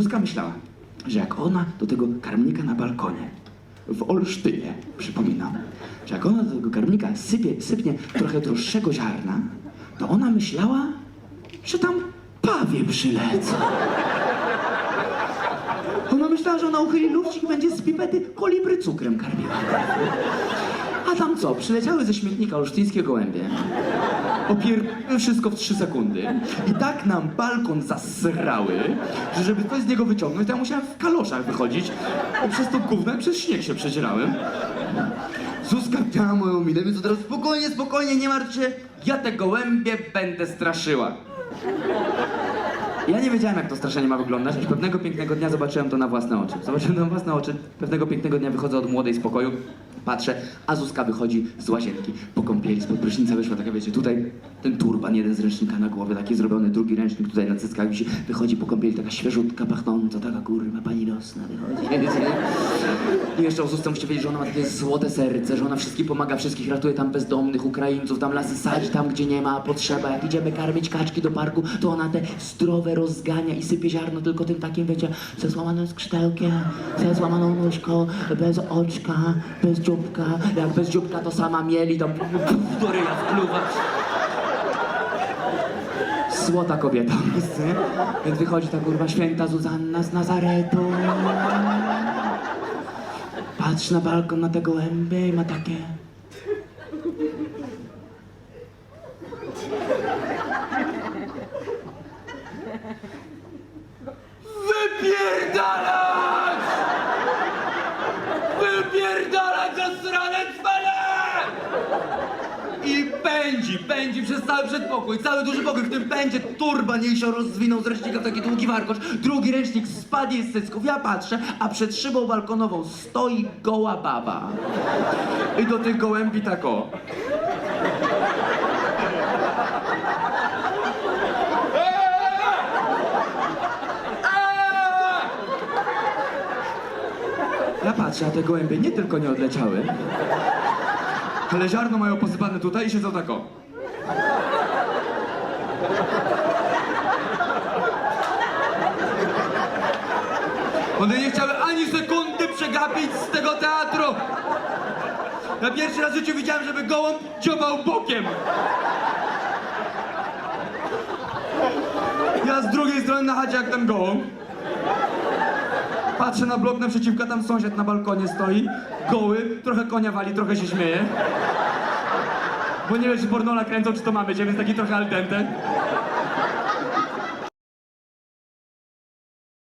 Zuzka myślała, że jak ona do tego karmnika na balkonie w Olsztynie, przypominam, że jak ona do tego karmnika sypie, sypnie trochę droższego ziarna, to ona myślała, że tam pawie przylecą. Ona myślała, że ona uchyli lufcik i będzie z pipety kolibry cukrem karmiła. A tam co? Przyleciały ze śmietnika olsztyńskie gołębie. Opier... wszystko w trzy sekundy. I tak nam balkon zasrały, że żeby coś z niego wyciągnąć, to ja musiałem w kaloszach wychodzić. I przez to gówno przez śnieg się przedzierałem. Zuzka miała moją minę, więc od razu spokojnie, spokojnie, nie martw się. Ja te gołębie będę straszyła. Ja nie wiedziałem, jak to straszenie ma wyglądać, aż pewnego pięknego dnia zobaczyłem to na własne oczy. Zobaczyłem to na własne oczy. Pewnego pięknego dnia wychodzę od młodej z pokoju, patrzę, a Zuzka wychodzi z łazienki po kąpieli, spod prysznica wyszła, taka wiecie, tutaj ten turban, jeden z ręcznika na głowie, taki zrobiony, drugi ręcznik tutaj na cyckach wisi, wychodzi po kąpieli, taka świeżutka, pachnąca, taka kurwa, pani Rosna wychodzi. I jeszcze o Zuzce musicie wiedzieć, że ona ma takie złote serce, że ona wszystkim pomaga, wszystkich ratuje tam bezdomnych Ukraińców, tam lasy sadzi, tam gdzie nie ma potrzeba. Jak idziemy karmić kaczki do parku, to ona te zdrowe rozgania i sypie ziarno tylko tym takim, wiecie, ze złamanym skrzydełkiem, ze złamaną nóżką, bez oczka, bez dzióbka. Jak bez dzióbka to sama mieli, to do ryja wpluwa. Złota kobieta? Więc wychodzi ta kurwa święta Zuzanna z Nazaretu. Patrz na balkon, na te gołębie i ma takie... pędzi, pędzi przez cały przedpokój, cały duży pokój, w tym pędzie turban jej się rozwinął z ręcznika taki długi warkocz, drugi ręcznik spadł jej z cycków, ja patrzę, a przed szybą balkonową stoi goła baba. I do tych gołębi tak o. Ja patrzę, a te gołębie nie tylko nie odleciały, ale ziarno mają posypane tutaj i siedzą tak o. One nie chciały ani sekundy przegapić z tego teatru. Ja pierwszy raz w życiu widziałem, żeby gołąb dziobał bokiem. Ja z drugiej strony na chacie jak ten gołąb. Patrzę na blok naprzeciwka, tam sąsiad na balkonie stoi, goły, trochę konia wali, trochę się śmieje. Bo nie wiem, czy pornola kręcą, czy to mamy więc taki trochę al dente.